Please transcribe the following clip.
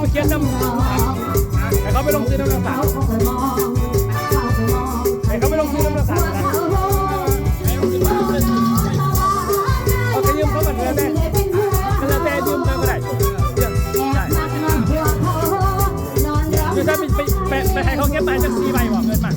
ไปเขียนน้ำให้เขาไปลงซื้อน้ำตาลให้เขาไปลงซื้อน้ำตาลเปยืเขาตรเงิต่ยืมมาไม่ไไปไปไปให้เขาเก็บไปสักสี่ใบบอกเงินมา